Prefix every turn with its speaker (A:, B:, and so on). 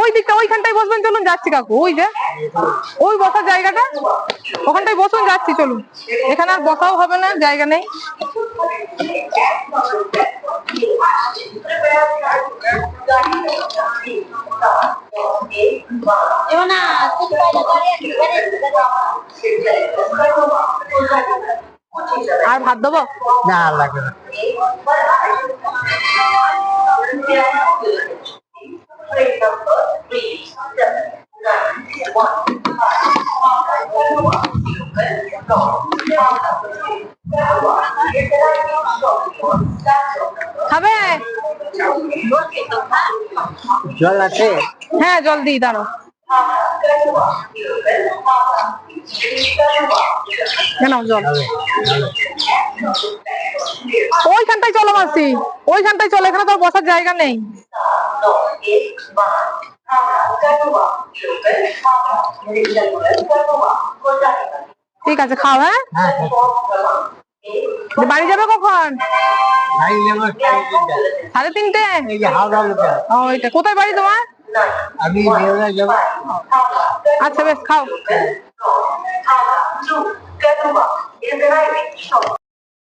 A: ওই দিকটা ওইখানটায় বসবেন, চলুন যাচ্ছি কাকু, ওই যে, ওই বসার জায়গাটা, ওখানটায় বসুন, যাচ্ছি, চলুন। এখানে আর বসাও হবে না, জায়গা নেই।
B: না
A: আর ভাত দেবো?
C: না লাগবে না।
A: খাবে?
C: জল আছে?
A: হ্যাঁ জল দিই দাঁড়ো কেন জল। ওইখানটায় চলো মাসি ওইখানটায় চলো এখানে তো বসার জায়গা নেই। ঠিক আছে খাও হ্যাঁ?
C: হ্যাঁ।
A: বাড়ি যাবে কখন? সাড়ে তিনটে?
C: এই যে হাওড়া লোকে
A: ও এটা কোথায় বাড়ি তোমার?
C: আমি
A: আচ্ছা বেশ খাও। Azul, Caramba, Everai, Stop.